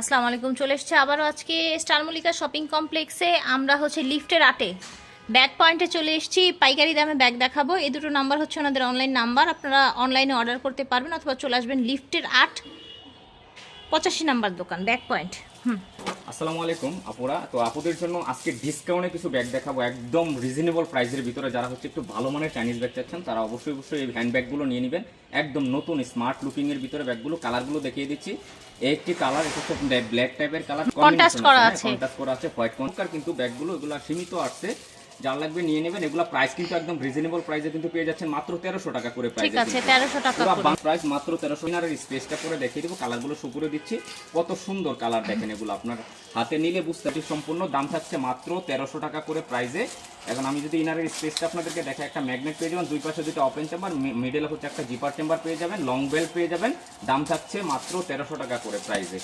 আসসালামু আলাইকুম, চলে এসছে আবারও আজকে স্টার মল্লিকা শপিং কমপ্লেক্সে। আমরা হচ্ছে লিফটের আটে ব্যাক পয়েন্টে চলে এসেছি। পাইকারি দামে ব্যাগ দেখাবো। এই দুটো নাম্বার হচ্ছে ওনাদের অনলাইন নাম্বার। আপনারা অনলাইনে অর্ডার করতে পারবেন অথবা চলে আসবেন লিফটের আট। পঁচাশি নাম্বার দোকান ব্যাক পয়েন্ট। হুম। আসসালামু আলাইকুম আপুরা। তো আপুদের জন্য আজকে ডিসকাউন্টে কিছু ব্যাগ দেখাবো। একদম রিজনেবল প্রাইসের ভিতরে যারা হচ্ছে একটু ভালো মানের চাইনিজ ব্যাগ চাচ্ছেন তারা অবশ্যই অবশ্যই এই হ্যান্ড ব্যাগগুলো নিয়ে নেবেন। একদম নতুন স্মার্ট লুকিং এর ভিতরে ব্যাগগুলো কালারগুলো দেখিয়ে দিচ্ছি। একটি কালার এটা হচ্ছে ব্ল্যাক টাইপের কালার কন্ট্রাস্ট করা আছে। কন্ট্রাস্ট করা আছে হোয়াইট কনকার কিন্তু ব্যাগগুলো এগুলো সীমিত আসছে যার লাগবে নিয়ে নেবেন এগুলো প্রাইস কিন্তু একদম রিজনেবল প্রাইসে কিন্তু পেয়ে যাচ্ছেন মাত্র তেরোশো টাকা করে ঠিক প্রাইস আছে তেরোশো টাকা প্রাইস মাত্র তেরোশো আর স্পেসটা করে দেখিয়ে দেবো কালারগুলো শো করে দিচ্ছি। কত সুন্দর কালার দেখেন এগুলো আপনার হাতে নিলে বুঝতে পারছি সম্পূর্ণ দাম থাকছে মাত্র তেরোশো টাকা করে প্রাইসে এখন আমি যদি ইনারের স্পেসটা আপনাদেরকে দেখা একটা ম্যাগনেট পেয়ে যাবেন দুই পাশে দুটো ওপেন চেম্বার মিডলে হচ্ছে একটা জিপার চেম্বার পেয়ে যাবেন লং বেল্ট পেয়ে যাবেন দাম থাকছে মাত্র তেরোশো টাকা করে প্রাইসে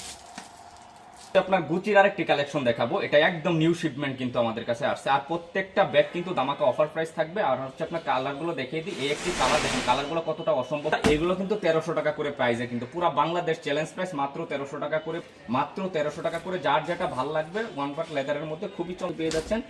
আপনার গুচির আরেকটি কালেকশন দেখাবো। এটা একদম নিউ শিপমেন্ট কিন্তু আমাদের কাছে আসছে। আর প্রত্যেকটা ব্যাগ কিন্তু দামাকা অফার প্রাইস থাকবে। আর হচ্ছে আপনার কালারগুলো দেখিয়ে দিই। এই একটি কালার দেখেন কালারগুলো কতটা অসম্ভব। এগুলো কিন্তু তেরোশো টাকা করে প্রাইসে কিন্তু পুরো বাংলাদেশ চ্যালেঞ্জ প্রাইস মাত্র তেরোশো টাকা করে, মাত্র তেরোশো টাকা করে যার যেটা ভালো লাগবে ওয়ান পার্ট লেদারের মধ্যে খুবই চল পেয়ে যাচ্ছেন।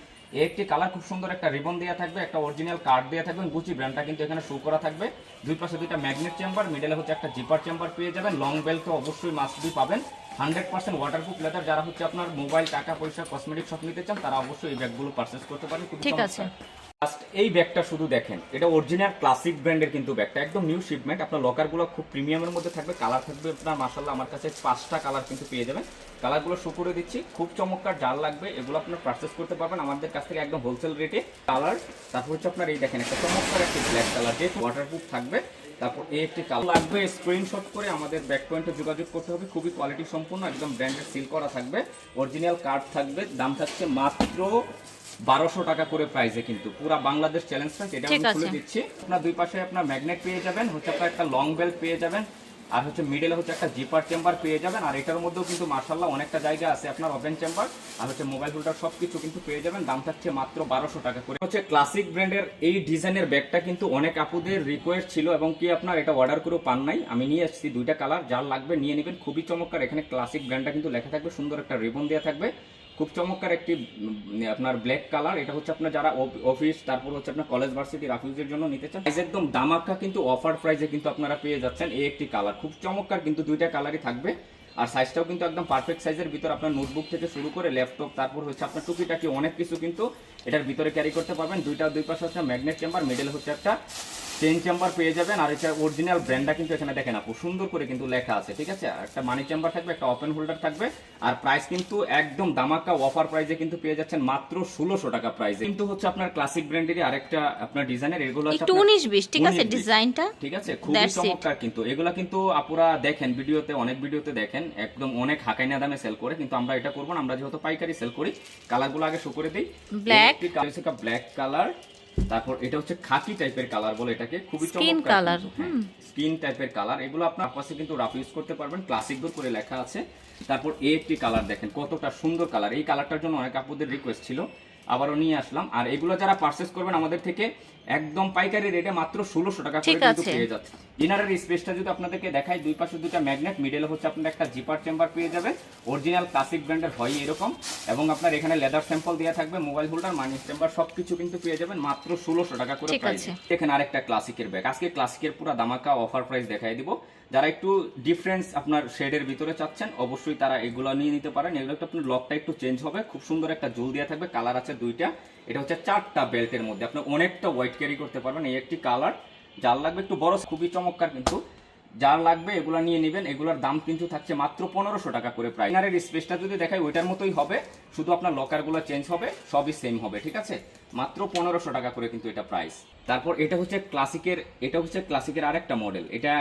একটি কালার খুব সুন্দর একটা রিবন দেওয়া থাকবে, একটা অরিজিনাল কার্ড দেওয়া থাকবে। গুচি ব্র্যান্ডটা কিন্তু এখানে শো করা থাকবে। দুই পাশে দুইটা ম্যাগনেট চেম্বার মিডলে হচ্ছে একটা জিপার চেম্বার পেয়ে যাবেন। লং বেল্ট তো অবশ্যই মাস্ট বি পাবেন। হান্ড্রেড পার্সেন্ট ওয়াটারপ্রুফ লেদার যারা হচ্ছে আপনার মোবাইল টাকা পয়সা কসমেটিক সব নিতে চান তারা অবশ্যই এই ব্যাগগুলো পারচেস করতে পারেন। ঠিক আছে। Last এই ব্যাগটা শুধু দেখেন এটা অরিজিনাল ক্লাসিক ব্র্যান্ডের কিন্তু ব্যাগটা একদম নিউ শিপমেন্ট আপনার লকারগুলো খুব প্রিমিয়ামের মধ্যে থাকবে কালার থাকবে আপনার মাসাল্লাহ আমার কাছে পাঁচটা কালার কিন্তু পেয়ে যাবেন। কালারগুলো শো করে দিচ্ছি খুব চমৎকার জাল লাগবে এগুলো আপনার পারচেস করতে পারবেন আমাদের কাছ থেকে একদম হোলসেল রেটে কালার তারপর হচ্ছে আপনার এই দেখেন একটা চমৎকার একটি ব্ল্যাক কালার যে ওয়াটারপ্রুফ থাকবে তারপর এই একটি কালো লাগবে স্ক্রিনশট করে আমাদের ব্যাক পয়েন্টে যোগাযোগ করতে হবে। খুবই কোয়ালিটি সম্পূর্ণ একদম ব্র্যান্ডেড সিল করা থাকবে। অরিজিনাল কার্ড থাকবে দাম থাকছে মাত্র বারোশো টাকা করে প্রাইজে কিন্তু। পুরো বাংলাদেশ চ্যালেঞ্জ প্রাইস এটা আমি খুলে দিচ্ছি। আপনার দুই পাশে আপনার ম্যাগনেট পেয়ে যাবেন হচ্ছে আপনার একটা লং বেল্ট পেয়ে যাবেন। আর হচ্ছে মিডলে হচ্ছে একটা জিপার চেম্বার পেয়ে যাবেন, আর এটার মধ্যেও কিন্তু মার্শাল্লাহ অনেকটা জায়গা আছে আপনার ওপেন চেম্বার আর হচ্ছে মোবাইল হোল্ডার সব কিছু কিন্তু পেয়ে যাবেন, দাম থাকছে মাত্র বারোশো টাকা করে। হচ্ছে ক্লাসিক ব্র্যান্ডের এই ডিজাইনের ব্যাগটা কিন্তু অনেক আপুদের রিকোয়েস্ট ছিল, এবং কি আপনার এটা অর্ডার করেও পান নাই। আমি নিয়ে আসছি দুইটা কালার যার লাগবে নিয়ে নেবেন, খুবই চমৎকার। এখানে ক্লাসিক ব্র্যান্ডটা কিন্তু লেখা থাকবে, সুন্দর একটা রিবন দেওয়া থাকবে। খুব চমৎকার একটি আপনার ব্ল্যাক কালার এটা হচ্ছে আপনার যারা অফ- অফিস তারপর হচ্ছে আপনার কলেজ ভার্সিটি রাফিউজের জন্য নিতে চান একদম দামাক্কা কিন্তু অফার প্রাইসে কিন্তু আপনারা পেয়ে যাচ্ছেন এই একটি কালার খুব চমৎকার কিন্তু দুইটা কালারই থাকবে, আর সাইজটাও কিন্তু একদম পারফেক্ট সাইজের ভিতর আপনার নোটবুক থেকে শুরু করে ল্যাপটপ তারপর হচ্ছে আপনার টুকিটাকি অনেক কিছু কিন্তু এটার ভিতরে ক্যারি করতে পারবেন। দুইটা, দুই পাশে হচ্ছে ম্যাগনেট চেম্বার মিডল হচ্ছে একটা চেন চেম্বার পেয়ে যাবেন আর এটা অরিজিনাল ব্র্যান্ডটা কিন্তু এখানে দেখেন আপু সুন্দর করে কিন্তু লেখা আছে ঠিক আছে? একটা মানি চেম্বার থাকবে একটা ওপেন হোল্ডার থাকবে আর প্রাইস কিন্তু একদম দামাকা অফার প্রাইসে কিন্তু পেয়ে যাচ্ছেন মাত্র ষোলোশো টাকা প্রাইসে কিন্তু হচ্ছে আপনার ক্লাসিক ব্র্যান্ডেরই আরেকটা আপনার ডিজাইনের এগুলো একটু উনিশ বিশ ঠিক আছে ডিজাইনটা ঠিক আছে? খুবই চমৎকার কিন্তু। এগুলা কিন্তু আপুরা দেখেন ভিডিওতে অনেক ভিডিওতে দেখেন একদম অনেক হাকাইনা দামে সেল করে কিন্তু আমরা এটা করব না আমরা যেহেতু পাইকারি সেল করি কালারগুলো আগে শো করে দিই। Black. ব্ল্যাক কালার তারপর এটা হচ্ছে খাকি টাইপের কালার বলে এটাকে খুবই চমৎকার color, স্কিন টাইপের কালার এগুলো আপনার পাশে কিন্তু রাফ ইউজ করতে পারবেন ক্লাসিক করে লেখা আছে। তারপর এ একটি কালার দেখেন কতটা সুন্দর কালার এই কালারটার জন্য অনেক আপুদের রিকোয়েস্ট ছিল। আবারও নিয়ে আসলাম। আর এগুলো যারা পারচেস করবেন আমাদের থেকে একদম পাইকারি রেটে মাত্র ষোলোশো টাকা করে কিন্তু পেয়ে যাচ্ছে ইনারের স্পেসটা যদি আপনাদেরকে দেখাই দুই পাশে দুটা ম্যাগনেট মিডলে হচ্ছে আপনার একটা জিপার চেম্বার পেয়ে যাবেন। অরিজিনাল ক্লাসিক ব্র্যান্ডের হয় এরকম। এবং আপনার এখানে লেদার স্যাম্পল দেওয়া থাকবে মোবাইল হোল্ডার মানি চেম্বার সবকিছু কিন্তু পেয়ে যাবেন মাত্র ষোলোশো টাকা করে প্রাইস। এখানে আরেকটা ক্লাসিকের ব্যাগ আজকে ক্লাসিকের পুরো দামাকা অফার প্রাইস দেখাই দিব। যারা একটু ডিফারেন্স আপনার শেডের ভিতরে চাচ্ছেন, অবশ্যই তারা এগুলো নিয়ে নিতে পারেন। এগুলো একটু আপনার লকটা একটু চেঞ্জ হবে। খুব সুন্দর একটা জুল দেওয়া থাকবে। কালার আছে দুইটা। এটা হচ্ছে চারটা বেল্টের মধ্যে। আপনি অনেকটা ওয়াইট ক্যারি করতে পারবেন। এই একটি কালার যার লাগবে একটু বড় খুবই চমৎকার কিন্তু। যার লাগবে এগুলো নিয়ে নেবেন। এগুলোর দাম কিন্তু থাকছে মাত্র পনেরোশো টাকা করে ইনারের স্পেসটা যদি দেখাই, ওইটার মতোই হবে। শুধু আপনার লকারগুলো চেঞ্জ হবে, সবই সেম হবে, ঠিক আছে? মাত্র পনেরোশো টাকা করে কিন্তু এটা প্রাইস তারপর এটা হচ্ছে ক্লাসিকের এটা হচ্ছে ক্লাসিকের আরেকটা মডেল এটা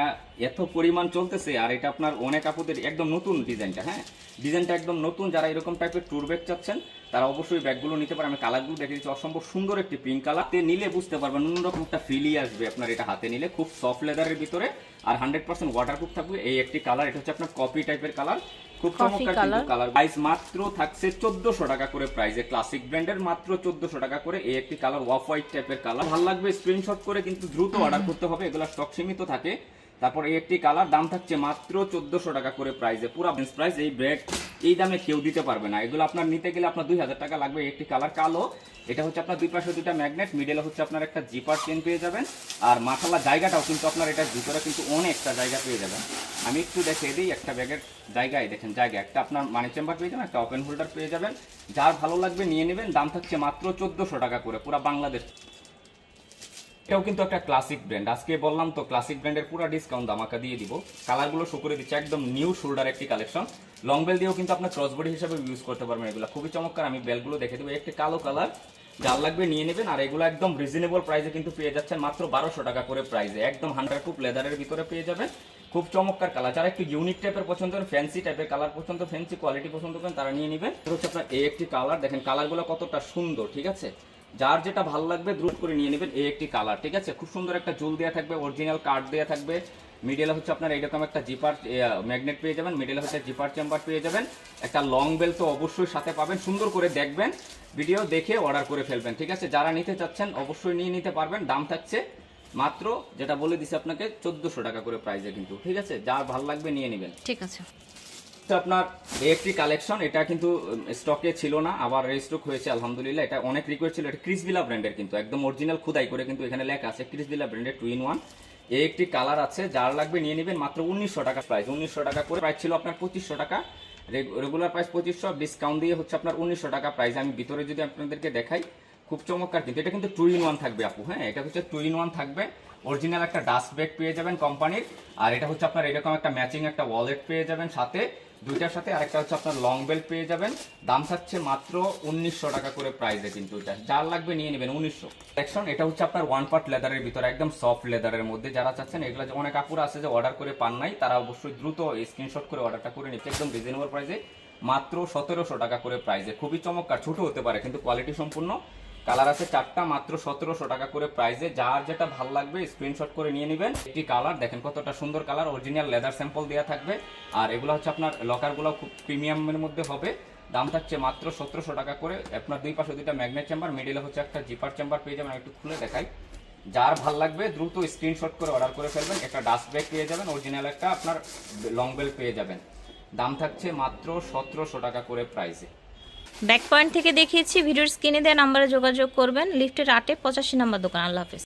এত পরিমাণ চলতেছে আর এটা আপনার অনেক আপুদের একদম নতুন ডিজাইনটা হ্যাঁ? ডিজাইনটা একদম নতুন, যারা এরকম টাইপের ট্যুর ব্যাগ চাচ্ছেন, তারা অবশ্যই ব্যাগগুলো নিতে পারে। আমি কালারগুলো দেখে দিচ্ছি, অসম্ভব সুন্দর একটি পিঙ্ক কালার তে নিলে বুঝতে পারবেন, অন্যরকম একটা ফিলি আসবে আপনার এটা হাতে নিলে। খুব সফট লেদারের ভিতরে আর হান্ড্রেড পার্সেন্ট ওয়াটারপ্রুফ থাকবে। এই একটি কালার এটা হচ্ছে আপনার কপি টাইপের কালার খুব চমৎকার কিন্তু কালার প্রাইস মাত্র থাকছে চোদ্দশো টাকা করে প্রাইসে ক্লাসিক ব্র্যান্ডের মাত্র চোদ্দশো টাকা করে এই একটি কালার অফ হোয়াইট টাইপের কালার ভালো লাগবে স্ক্রিনশট করে কিন্তু দ্রুত অর্ডার করতে হবে এগুলো স্টক সীমিত থাকে। তারপর এই একটি কালার দাম থাকছে মাত্র চোদ্দশো টাকা করে প্রাইসে পুরো প্রাইস এই ব্যাগ এই দামে কেউ দিতে পারবে না। এগুলো আপনার নিতে গেলে আপনার দুই হাজার টাকা লাগবে। একটি কালার কালো, এটা হচ্ছে আপনার দুই পাশে দুটা ম্যাগনেট মিডলে হচ্ছে আপনার একটা জিপার চেন পেয়ে যাবেন। আর মাসাল্লা জায়গাটাও কিন্তু আপনার এটার ভিতরে কিন্তু অনেকটা জায়গা পেয়ে যাবেন। আমি একটু দেখিয়ে দিই, একটা ব্যাগের জায়গায়, দেখেন জায়গা একটা আপনার মানি চেম্বার পেয়ে যাবেন, একটা ওপেন হোল্ডার পেয়ে যাবেন। যার ভালো লাগবে নিয়ে নেবেন, দাম থাকছে মাত্র চোদ্দোশো টাকা করে, পুরো বাংলাদেশ। এটাও কিন্তু একটা ক্লাসিক ব্র্যান্ড আজকে বললাম তো ক্লাসিক ব্র্যান্ডের পুরো ডিসকাউন্ট আমাকে দিয়ে দিব। কালারগুলো শো করে দিচ্ছে একদম নিউ শোল্ডার একটি কালেকশন লং বেল দিয়েও কিন্তু আপনার ক্রসবডি হিসেবে ইউজ করতে পারবেন এগুলো। খুবই চমৎকার, আমি বেলগুলো দেখে দেবো। একটি কালো কালার যার লাগবে নিয়ে নেবেন। আর এগুলো একদম রিজনেবল প্রাইসে কিন্তু পেয়ে যাচ্ছেন মাত্র বারোশো টাকা করে প্রাইসে একদম হান্ড্রেড টুপ লেদারের ভিতরে পেয়ে যাবেন। খুব চমৎকার কালার যারা একটু ইউনিক টাইপের পছন্দ করেন ফ্যান্সি টাইপের কালার পছন্দ ফ্যান্সি কোয়ালিটি পছন্দ করেন, তারা নিয়ে নেবেন। হচ্ছে আপনার এই একটি কালার দেখেন কালারগুলো কতটা সুন্দর, ঠিক আছে? যার যেটা ভালো লাগবে দ্রুত করে নিয়ে নেবেন এই একটি কালার ঠিক আছে? খুব সুন্দর একটা জুল দেওয়া থাকবে অরিজিনাল কার্ড দেওয়া থাকবে। মিডলে হচ্ছে আপনার এইরকম একটা জিপার ম্যাগনেট পেয়ে যাবেন। মিডলে হচ্ছে জিপার চেম্বার পেয়ে যাবেন। একটা লং বেল তো অবশ্যই সাথে পাবেন, সুন্দর করে দেখবেন ভিডিও দেখে অর্ডার করে ফেলবেন, ঠিক আছে? যারা নিতে চাচ্ছেন অবশ্যই নিয়ে নিতে পারবেন, দাম থাকছে মাত্র, যেটা বলে দিছি আপনাকে, চোদ্দশো টাকা করে প্রাইসে কিন্তু, ঠিক আছে? যার ভালো লাগবে নিয়ে নেবেন। ঠিক আছে। হচ্ছে আপনার একটি কালেকশন এটা কিন্তু স্টকে ছিল না, আবার রিস্টক হয়েছে, আলহামদুলিল্লাহ। এটা অনেক রিকোয়েস্ট ছিল, এটা ক্রিসবিলা ব্র্যান্ডের কিন্তু, একদম অরিজিনাল খুদাই করে কিন্তু এখানে লেখা আছে ক্রিসবিলা ব্র্যান্ডের টু ইন ওয়ান এই একটি কালার আছে, যার লাগবে নিয়ে নেবেন মাত্র উনিশশো টাকা প্রাইস উনিশশো টাকা করে প্রাইস ছিল আপনার পঁচিশশো টাকা। রেগুলার প্রাইস পঁচিশশো ডিসকাউন্ট দিয়ে হচ্ছে আপনার উনিশশো টাকা প্রাইস আমি ভিতরে যদি আপনাদেরকে দেখাই, খুব চমৎকার কিন্তু, এটা কিন্তু টু ইন ওয়ান থাকবে আপু হ্যাঁ? এটা হচ্ছে টু ইন ওয়ান থাকবে। অরিজিনাল একটা ডাস্ট ব্যাগ পেয়ে যাবেন কোম্পানির আর এটা হচ্ছে আপনার এরকম একটা ম্যাচিং একটা ওয়ালেট পেয়ে যাবেন সাথে। দুইটার সাথে আরেকটা হচ্ছে আপনার লং বেল্ট পেয়ে যাবেন। দাম থাকছে মাত্র উনিশশো টাকা করে প্রাইসে কিন্তু যার লাগবে নিয়ে নেবেন উনিশশো। সেকশন এটা হচ্ছে আপনার ওয়ান পার্ট লেদারের ভিতরে, একদম সফট লেদারের মধ্যে। যারা চাচ্ছেন, এগুলো যে অনেক আপুর আছে যে অর্ডার করে পান নাই, তারা অবশ্যই দ্রুত স্ক্রিনশট করে অর্ডারটা করে নিচ্ছে একদম রিজনেবল প্রাইসে মাত্র সতেরোশো টাকা করে প্রাইসে খুবই চমৎকার, ছোট হতে পারে, কিন্তু কোয়ালিটি সম্পূর্ণ। কালার আছে চারটা, মাত্র সতেরোশো টাকা করে প্রাইসে যার যেটা ভালো লাগবে স্ক্রিনশট করে নিয়ে নেবেন। একটি কালার, দেখেন কতটা সুন্দর কালার অরিজিনাল লেদার স্যাম্পল দেওয়া থাকবে। আর এগুলো হচ্ছে আপনার লকারগুলো খুব প্রিমিয়ামের মধ্যে হবে। দাম থাকছে মাত্র সতেরোশো টাকা করে। আপনার দুই পাশে দুইটা ম্যাগনেট চেম্বার মিডিলে হচ্ছে একটা জিপার চেম্বার পেয়ে যাবেন একটু খুলে দেখাই। যার ভালো লাগবে, দ্রুত স্ক্রিনশট করে অর্ডার করে ফেলবেন। একটা ডাস্ট ব্যাগ পেয়ে যাবেন অরিজিনাল একটা আপনার লং বেল পেয়ে যাবেন। দাম থাকছে মাত্র সতেরোশো টাকা করে প্রাইসে ব্যাক পয়েন্ট থেকে দেখিয়েছি, ভিডিওর স্ক্রিনে দেওয়া নাম্বারে যোগাযোগ করবেন, লিফটের আটে পঁচাশি নাম্বার দোকান। আল্লাহ হাফেজ।